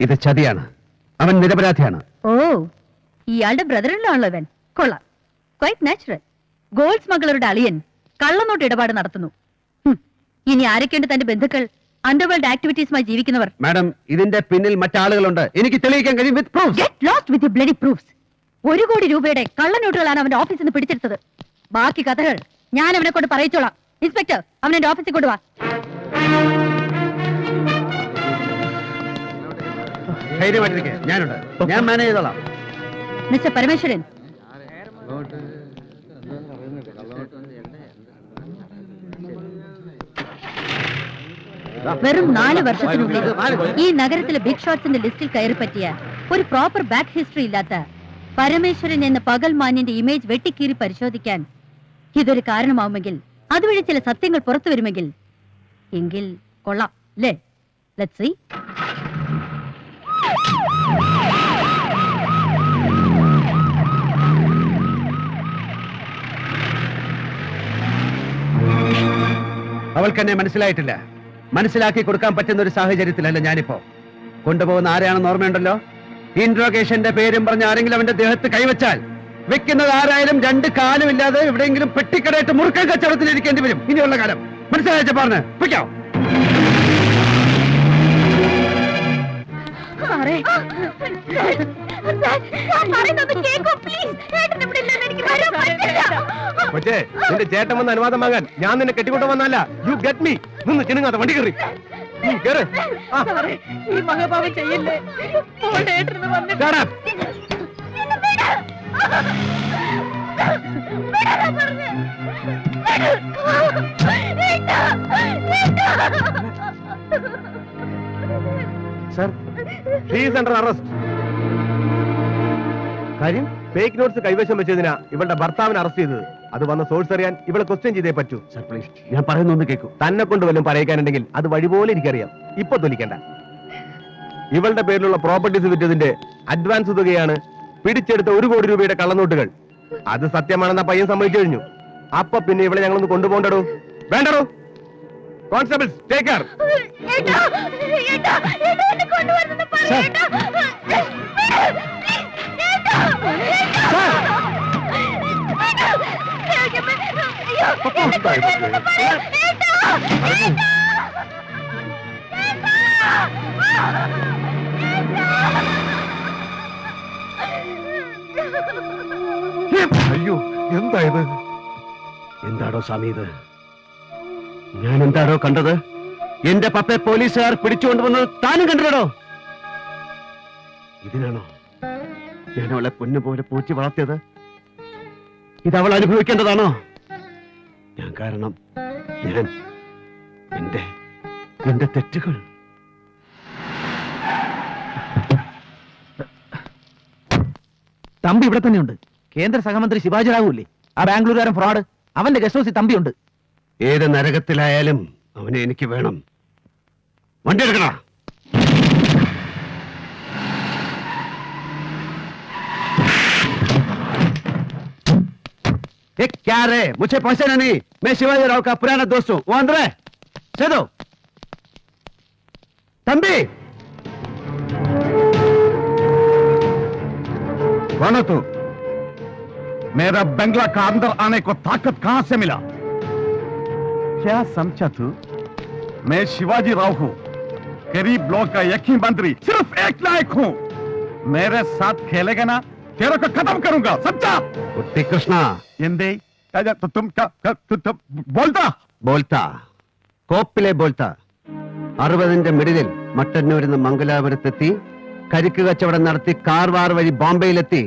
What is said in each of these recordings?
ഇത് ചതിയാണ്. അവൻ നിരപരാധിയാണ്. ഓ ഇയാളുടെ ബ്രദറിനാണല്ലോ ഇവൻ. കൊള്ളാം. ക്വൈറ്റ് നാച്ചുറൽ ഗോൾഡ് സ്മഗ്ലറുടെ അളിയൻ കള്ളനോട്ട് ഇടപാട് നടത്തുന്നു. ഹും, ഇനി ആരൊക്കെയുണ്ട് തന്റെ ബന്ധുക്കൾ? അണ്ടർവേൾഡ് ആക്ടിവിറ്റീസുമായി ജീവിക്കുന്നവർ. മാഡം ഇതിന്റെ പിന്നിൽ മറ്റാളുകളുണ്ട്. എനിക്ക് തെളിയിക്കാൻ കഴിയും with proof get lost with bloody proofs ഒരു കോടി രൂപയുടെ കള്ളനോട്ടുകളാണ് അവന്റെ ഓഫീസിൽ നിന്ന് പിടിച്ചെടുത്തത്. ബാക്കി കഥകൾ ഞാൻ അവനെ കൊണ്ട് പറയിച്ചോളാം. ഇൻസ്പെക്ടർ അവനെ ഓഫീസിൽ കൊണ്ടുവാ. ധൈര്യമായിട്ടിരിക്കെ ഞാനുണ്ട്. ഞാൻ മാനേജ് ചെയ്തോളാം. മിസ്റ്റർ പരമേശ്വരൻ. വെറും നാല് വർഷത്തിനുള്ളിൽ ഈ നഗരത്തിലെ ബിഗ് ഷോട്ട്സിന്റെ ലിസ്റ്റിൽ കയറി പറ്റിയ ഒരു പ്രോപ്പർ ബാക്ക് ഹിസ്റ്ററി ഇല്ലാത്ത പരമേശ്വരൻ എന്ന പകൽ മാന്യന്റെ ഇമേജ് വെട്ടിക്കീറി പരിശോധിക്കാൻ ഇതൊരു കാരണമാവുമെങ്കിൽ അതുവഴി ചില സത്യങ്ങൾ പുറത്തു വരുമെങ്കിൽ എങ്കിൽ കൊള്ളാം അല്ലേ? ലെറ്റ് സീ അവൾക്ക് എന്നെ മനസ്സിലായിട്ടില്ല മനസ്സിലാക്കി കൊടുക്കാൻ പറ്റുന്ന ഒരു സാഹചര്യത്തിലല്ല ഞാനിപ്പോ കൊണ്ടുപോകുന്ന ആരെയാണെന്ന് ഓർമ്മയുണ്ടല്ലോ ഇൻട്രോഗേഷന്റെ പേരും പറഞ്ഞ ആരെങ്കിലും അവന്റെ ദേഹത്ത് കൈവച്ചാൽ വെക്കുന്നത് ആരായാലും രണ്ട് കാലും ഇല്ലാതെ എവിടെയെങ്കിലും പെട്ടിക്കടയിട്ട് മുറുക്കൻ കച്ചവടത്തിൽ ഇരിക്കേണ്ടി വരും ഇനിയുള്ള കാലം മനസ്സിലായ പറഞ്ഞ് വെക്കാം സാറേ കൊച്ചേ നിന്റെ ചേട്ടൻ വന്ന് അനുവാദം വാങ്ങാൻ ഞാൻ നിന്നെ കെട്ടിക്കൊണ്ട് വന്നല്ല യു ഗെറ്റ് മീ നിന്ന് ചിണുങ്ങാത്ത വണ്ടി കയറി. കേറ് ഈ മഹാഭാവം ചെയ്യല്ലേ. സർ പ്ലീസ് അണ്ടർ അറസ്റ്റ് കാര്യം ഫേക്ക് നോട്ട്സ് കൈവശം വെച്ചതിനാ ഇവളുടെ ഭർത്താവിനെ അറസ്റ്റ് ചെയ്തത്. അത് വന്ന സോഴ്സ് അറിയാൻ ഇവളെ ക്വസ്റ്റ്യൻ ചെയ്തേ പറ്റൂ. സർ പ്ലീസ് ഞാൻ പറയുന്നൊന്ന് കേൾക്കൂ തന്നെ കൊണ്ട് വല്ലതും പറയിക്കാനുണ്ടെങ്കിൽ അത് വഴിപോലെ എനിക്കറിയാം. ഇപ്പൊ തൊലിക്കണ്ട. ഇവളുടെ പേരിലുള്ള പ്രോപ്പർട്ടീസ് വിറ്റതിന്റെ അഡ്വാൻസ് തുകയാണ് പിടിച്ചെടുത്ത ഒരു കോടി രൂപയുടെ കള്ളനോട്ടുകൾ. അത് സത്യമാണെന്ന പയ്യൻ സമ്മതിച്ചു കഴിഞ്ഞു. അപ്പൊ പിന്നെ ഇവളെ ഞങ്ങളൊന്ന് കൊണ്ടുപോകണ്ടടോ? വേണ്ടടോ? കോൺസ്റ്റബിൾസ് ടേക്ക് കെയർ അയ്യോ എന്താ ഇത്? എന്താടോ സ്വാമി ഇത്? ഞാൻ എന്താടോ കണ്ടത്? എന്റെ പപ്പയെ പോലീസുകാർ പിടിച്ചുകൊണ്ടുവന്നത് താനും കണ്ടില്ലടോ ഇതിനാണോ ഞാൻ അവളെ പൊന്നുപോലെ പൂച്ചി വളർത്തിയത്? ഇത് അവൾ അനുഭവിക്കേണ്ടതാണോ? ഞാൻ കാരണം ഞാൻ എന്റെ എന്റെ തെറ്റുകൾ. തമ്പി ഇവിടെ തന്നെയുണ്ട്. കേന്ദ്ര സഹമന്ത്രി ശിവാജി റാവു ആ ബാംഗ്ലൂരുകാരൻ ഫ്രോഡ്. അവന്റെ ഗസ്റ്റ് ഹൗസിൽ തമ്പിയുണ്ട്. ഏത് നരകത്തിലായാലും അവനെ എനിക്ക് വേണം വണ്ടി എടുക്കണ ये क्या रे मुझे पहचाना नहीं मैं शिवाजी राव का पुराना दोस्त हूँ वो अंदर है चलो तंबी कौन है तू मेरा बंगला का अंदर आने को ताकत कहां से मिला क्या समझा तू मैं शिवाजी राव हूं गरीब ब्लॉक का एक ही मंत्री सिर्फ एक लायक हूं मेरे साथ खेलेगा ना तेरे को खत्म करूंगा समझा कुत्ती कृष्णा എന്തേ രാജാ, തു- തും ക- ക- തു- തു- ബോൾത്താ ബോൾത്ത കോപ്പിലെ ബോൾത്ത അറുപതിന്റെ മിഡിലിൽ മട്ടന്നൂരിൽ നിന്ന് മംഗലാപുരത്തെത്തി കരിക്ക് കച്ചവടം നടത്തി കാർവാർ വഴി ബോംബെയിലെത്തി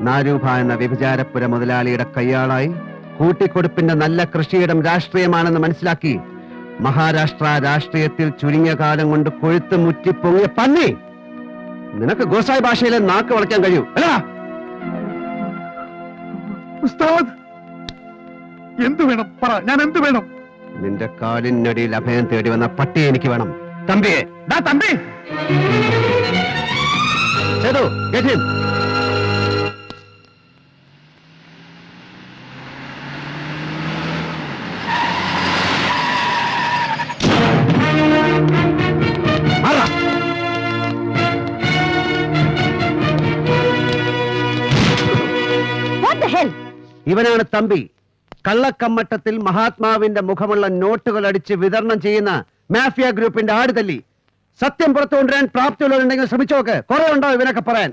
നാരൂഭ എന്ന വ്യഭിചാരപ്പുര മുതലാളിയുടെ കയ്യാളായി കൂട്ടിക്കൊടുപ്പിന്റെ നല്ല കൃഷിയിടം രാഷ്ട്രീയമാണെന്ന് മനസ്സിലാക്കി മഹാരാഷ്ട്ര രാഷ്ട്രീയത്തിൽ ചുരുങ്ങിയ കാലം കൊണ്ട് കൊഴുത്ത് മുറ്റി പൊങ്ങിയ പന്നി. നിനക്ക് ഗോസായി ഭാഷയിലെ നാക്ക് വളയ്ക്കാൻ കഴിയൂ. അല്ല ഉസ്താദ് എന്തു വേണം? പറ ഞാൻ എന്തു വേണം? നിന്റെ കാലിനടിയിൽ അഭയം തേടി വന്ന പട്ടിയെ എനിക്ക് വേണം. തമ്പിയെ. തമ്പി. ചേതു get ഇവനാണ് തമ്പി. കള്ളക്കമ്മട്ടത്തിൽ മഹാത്മാവിന്റെ മുഖമുള്ള നോട്ടുകൾ അടിച്ച് വിതരണം ചെയ്യുന്ന മാഫിയ ഗ്രൂപ്പിന്റെ ആടുതല്ലി. സത്യം പുറത്തു കൊണ്ടുവരാൻ പ്രാപ്തിയുള്ളവരുണ്ടെങ്കിൽ ശ്രമിച്ചോക്ക് കുറെ ഉണ്ടോ ഇവനൊക്കെ പറയാൻ?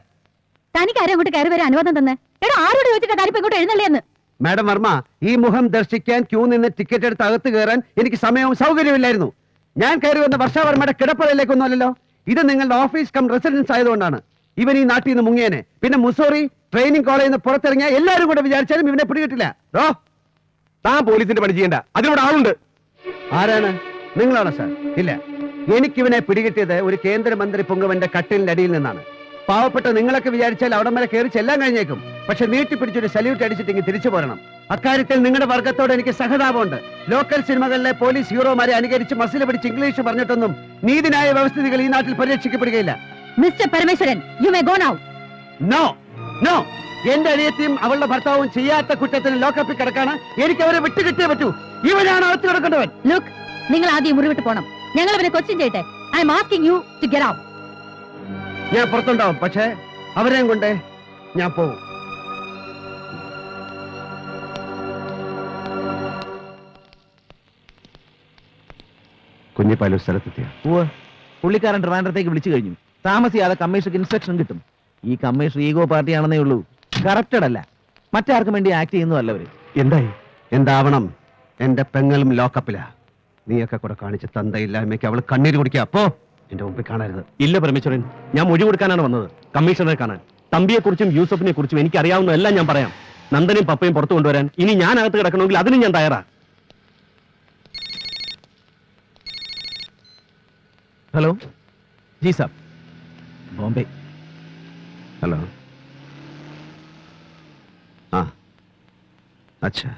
തനിക്ക് ആരും അങ്ങോട്ട് കയറി വരാൻ അനുവാദം തന്നെ? എടാ ആരോട് ചോദിച്ചിട്ട് ഇങ്ങോട്ട് എഴുന്നള്ളിയെന്ന് മാഡം വർമ്മ ഈ മുഖം ദർശിക്കാൻ ക്യൂ നിന്ന് ടിക്കറ്റ് എടുത്ത് അകത്ത് കയറാൻ എനിക്ക് സമയവും സൗകര്യമില്ലായിരുന്നു ഞാൻ കയറി വന്ന വർഷാവർമ്മയുടെ കിടപ്പറയിലേക്കൊന്നുമല്ലല്ലോ ഇത് നിങ്ങളുടെ ഓഫീസ് കം റെസിഡൻസ് ആയതുകൊണ്ടാണ്. ഇവൻ ഈ നാട്ടിൽ നിന്ന് മുങ്ങിയനെ. പിന്നെ മുസോറി ട്രെയിനിങ് കോളേജിൽ നിന്ന് പുറത്തിറങ്ങിയ എല്ലാവരും കൂടെ വിചാരിച്ചാലും ഇവനെ പിടികിട്ടില്ല. ഓ താൻ പോലീസിന്റെ പണി ചെയ്യണ്ട. അതിനോട് ആളുണ്ട്. ആരാണ്? നിങ്ങളാണോ സാർ? ഇല്ല. എനിക്കിവനെ പിടികിട്ടിയത് ഒരു കേന്ദ്രമന്ത്രി പൊങ്ങവന്റെ കട്ടിലിന്റെ അടിയിൽ നിന്നാണ്. പാവപ്പെട്ട നിങ്ങളൊക്കെ വിചാരിച്ചാൽ അവിടം വരെ കയറി ചെല്ലാൻ കഴിഞ്ഞേക്കും. പക്ഷെ നീട്ടി പിടിച്ചൊരു സല്യൂട്ട് അടിച്ചിട്ട് ഇങ്ങ് തിരിച്ചു പോരണം. അക്കാര്യത്തിൽ നിങ്ങളുടെ വർഗത്തോട് എനിക്ക് സഹതാപമുണ്ട്. ലോക്കൽ സിനിമകളിലെ പോലീസ് ഹീറോമാരെ അനുകരിച്ച് മസിൽ പിടിച്ച് ഇംഗ്ലീഷ് പറഞ്ഞിട്ടൊന്നും നീതിന്യായ വ്യവസ്ഥിതികൾ ഈ നാട്ടിൽ പരിരക്ഷിക്കപ്പെടുകയില്ല. Mister Parameswaran you may go now no no എന്റെ അനിയത്തിയും അവളുടെ ഭർത്താവും ചെയ്യാത്ത കുറ്റത്തിന് ലോക്കപ്പിൽ കിടക്കാണ് എനിക്ക് അവരെ വിട്ടുകിട്ടേ പറ്റൂ. ഇവനാണ് അകത്ത് കിടക്കേണ്ടവൻ. ലുക്ക് നിങ്ങൾ ആദ്യം മുറിവിട്ട് പോണം. ഞങ്ങൾ അവരെ കൊച്ചിൻ ചെയ്യട്ടെ. I'm asking you to get out ഞാൻ പുറത്തുണ്ടാവും. പക്ഷേ അവരെയും കൊണ്ട് ഞാൻ പോവും. കുഞ്ഞിപ്പാലൂർ സ്ഥലത്തെത്തിയ. പുള്ളിക്കാരൻ ട്രിവാൻഡ്രത്തേക്ക് വിളിച്ചു കഴിഞ്ഞു. താമസിയാതെ കമ്മീഷണർക്ക് ഇൻസ്ട്രക്ഷൻ കിട്ടും. ഈ കമ്മീഷണർ ഈഗോ പാർട്ടിയാണെന്നേ ഉള്ളൂ. കറക്റ്റഡ് അല്ല. മറ്റാർക്കും വേണ്ടി ആക്ട് ചെയ്യുന്നതല്ല അവർ. എന്തായി? എന്താവണം? എന്റെ പെങ്ങളും ലോക്കപ്പിലാ നീയൊക്കെ കൂടെ കാണിച്ച് തന്തയില്ലായ്മയ്ക്ക് അവൾ കണ്ണീര് കുടിക്കുക അപ്പോ എന്റെ മുമ്പിൽ കാണരുത്. ഇല്ല പരമേശ്വരൻ. ഞാൻ മൊഴി കൊടുക്കാനാണ് വന്നത്. കമ്മീഷണറെ കാണാൻ. തമ്പിയെ കുറിച്ചും യൂസഫിനെ കുറിച്ചും എനിക്ക് അറിയാവുന്ന എല്ലാം ഞാൻ പറയാം. നന്ദനും പപ്പയും പുറത്തു കൊണ്ടുവരാൻ ഇനി ഞാൻ അകത്ത് കിടക്കണമെങ്കിൽ അതിനും ഞാൻ തയ്യാറാ. ഹലോ? ജി സാബ്. ബോംബെ. ഹലോ. ആ. അച്ഛാ.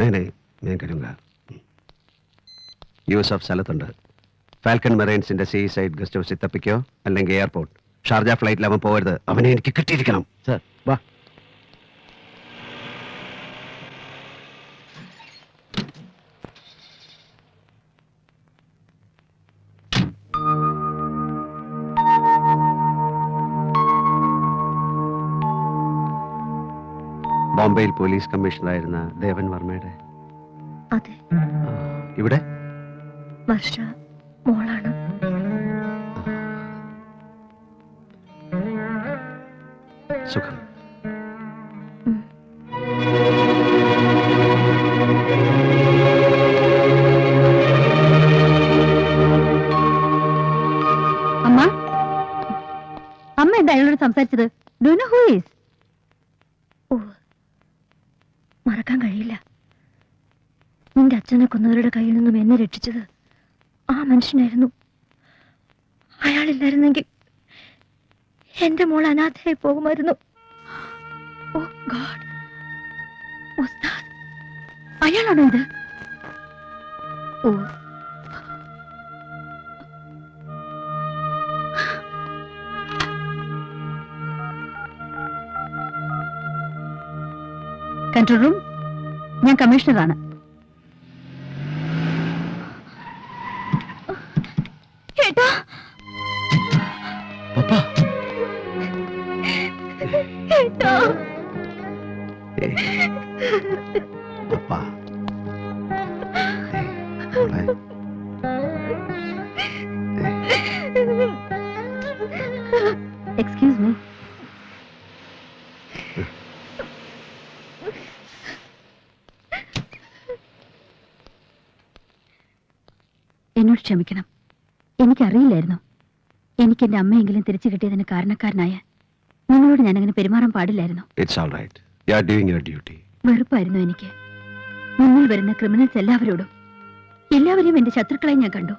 നേരെ ഞാൻ കരുങ്ക. യൂസഫ് സ്ഥലത്തുണ്ട്. ഫാൽക്കൺ മെറൈൻസിന്റെ സീ സൈഡ് ഗസ്റ്റ് ഹൗസിൽ തപ്പിക്കോ? അല്ലെങ്കിൽ എയർപോർട്ട്. ഷാർജ ഫ്ലൈറ്റിൽ അവൻ പോകരുത്. അവനെ എനിക്ക് കിട്ടിയിരിക്കണം. സർ വാ. ബോംബെയിൽ പോലീസ് കമ്മീഷണറായിരുന്ന ദേവൻ വർമ്മയുടെ. അതെ. ഇവിടെ? വർഷ മോളാണ്. സുഖം. അമ്മ? അമ്മ എന്താ അയാളോട് സംസാരിച്ചത്? ഡു നോ ഹൂ ഈസ് ഓ മറക്കാൻ കഴിയില്ല നിന്റെ അച്ഛനെ കൊന്നവരുടെ കയ്യിൽ നിന്നും എന്നെ രക്ഷിച്ചത് ആ മനുഷ്യനായിരുന്നു. അയാളില്ലായിരുന്നെങ്കിൽ എന്റെ മോൾ അനാഥയായി പോകുമായിരുന്നു. Oh God. ഉസ്താദ് അയാളാണോ ഇത്? ഓ. Control room? ഞാൻ കമ്മീഷണറാണ്. എക്സ്ക്യൂസ് മീ എന്നോട് ക്ഷമിക്കണം. എനിക്കറിയില്ലായിരുന്നു. എനിക്ക് എന്റെ അമ്മയെങ്കിലും തിരിച്ചു കിട്ടിയതിന് കാരണക്കാരനായ നിങ്ങളോട് ഞാൻ അങ്ങനെ പെരുമാറാൻ പാടില്ലായിരുന്നു. It's all right you are doing your duty വെറുപ്പായിരുന്നു എനിക്ക്. മുന്നിൽ വരുന്ന ക്രിമിനൽസ് എല്ലാവരോടും. എല്ലാവരെയും എന്റെ ശത്രുക്കളെ ഞാൻ കണ്ടു.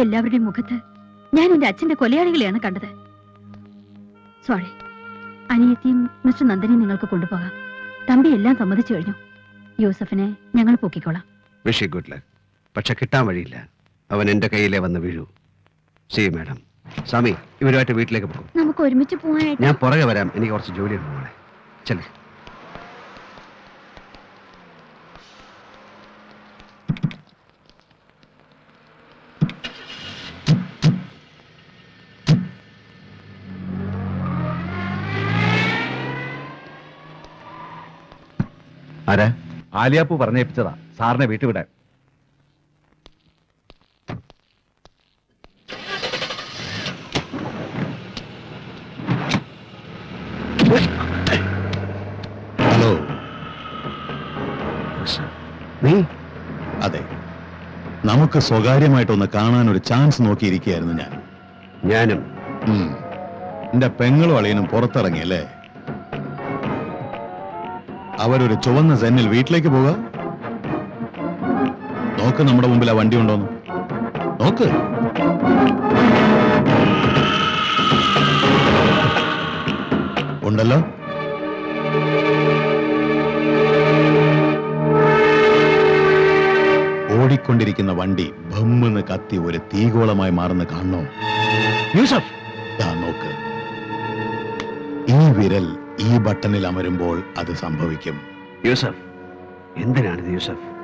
എല്ലാവരുടെയും മുഖത്ത് ഞാൻ എന്റെ അച്ഛന്റെ കൊലയാളികളെയാണ് കണ്ടത്. സോറി അനിയത്തിയും മിസ്റ്റർ നന്ദനെയും നിങ്ങൾക്ക് കൊണ്ടുപോകാം. തമ്പി എല്ലാം സമ്മതിച്ചു കഴിഞ്ഞു. യൂസഫിനെ ഞങ്ങൾ പൊക്കിക്കോളാം. വിഷ് ഗുഡ് ലക്ക് പക്ഷെ കിട്ടാൻ വഴിയില്ല. അവൻ എന്റെ കയ്യിലേ വന്ന് വീഴൂ. സി മാഡം സ്വാമി ഇവരുമായിട്ട് വീട്ടിലേക്ക് പോകും. നമുക്ക് ഒരുമിച്ച് പോകാനായിട്ട് ഞാൻ പുറകെ വരാം. എനിക്ക് കുറച്ച് ജോലിയുണ്ട് മോളെ. ചെല്ലേ ആരാ ആലിയാപ്പു പറഞ്ഞേപ്പിച്ചതാ. സാറിനെ വീട്ടുവിടാൻ. ഹലോ. നീ? അതെ. നമുക്ക് സ്വകാര്യമായിട്ടൊന്ന് കാണാൻ ഒരു ചാൻസ് നോക്കിയിരിക്കുകയായിരുന്നു ഞാൻ. ഞാനും. ഉം. എന്റെ പെങ്ങളും അളിയനും പുറത്തിറങ്ങിയല്ലേ? അവരൊരു ചുവന്ന സെന്നിൽ വീട്ടിലേക്ക് പോവുക നോക്ക് നമ്മുടെ മുമ്പിൽ ആ വണ്ടി ഉണ്ടോന്ന്. നോക്ക്. ഉണ്ടല്ലോ. ഓടിക്കൊണ്ടിരിക്കുന്ന വണ്ടി ബമ്മെന്ന് കത്തി ഒരു തീകോളമായി മാറുന്ന കാണണോ? നോക്ക്. ഈ വിരൽ ഈ ബട്ടണിൽ അമരുമ്പോൾ അത് സംഭവിക്കും. യൂസഫ് എന്തിനാണിത് യൂസഫ്?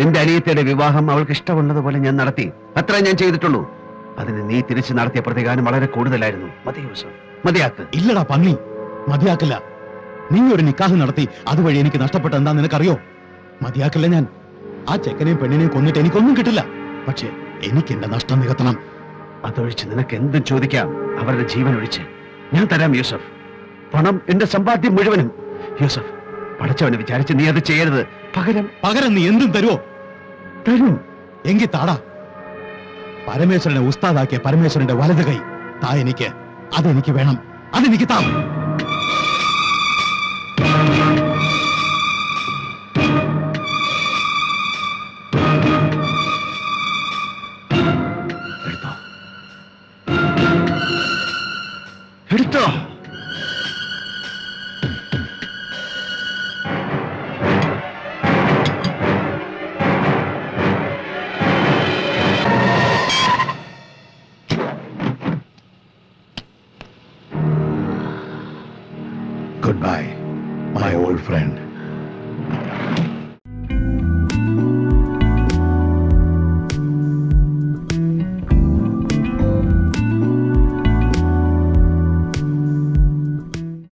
നിന്റെ അനിയത്തിയുടെ വിവാഹം അവൾക്ക് ഇഷ്ടമുള്ളതുപോലെ ഞാൻ നടത്തി. അത്ര ഞാൻ ചെയ്തിട്ടുള്ളൂ. അതിന് നീ തിരിച്ചു നടത്തിയ പ്രതികാരം വളരെ കൂടുതലായിരുന്നു. മതി യൂസഫ് മതിയാക്ക്. ഇല്ലടാ പന്നി മതിയാക്കില്ല. നീ ഒരു നിക്കാഹ് നടത്തി അതുവഴി എനിക്ക് നഷ്ടപ്പെട്ട എന്താ നിനക്കറിയോ? മതിയാക്കില്ല ഞാൻ. ആ ചെക്കനെയും പെണ്ണിനെയും കൊന്നിട്ട് എനിക്കൊന്നും കിട്ടില്ല. പക്ഷേ എനിക്ക് എന്റെ നഷ്ടം നികത്തണം. അതൊഴിച്ച് നിനക്ക് എന്തും ചോദിക്കാം. അവരുടെ ജീവൻ ഒഴിച്ച്. ഞാൻ തരാം യൂസഫ്. പണം എന്റെ സമ്പാദ്യം മുഴുവനും. യൂസഫ് പടച്ചവനെ വിചാരിച്ച് നീ അത് ചെയ്യരുത്. പകരം പകരം നീ എന്തും തരുമോ തരും. എങ്കിൽ താടാ. പരമേശ്വരനെ ഉസ്താദാക്കിയ പരമേശ്വരന്റെ വലത് കൈ താ എനിക്ക്. അതെനിക്ക് വേണം. അതെനിക്ക് താ.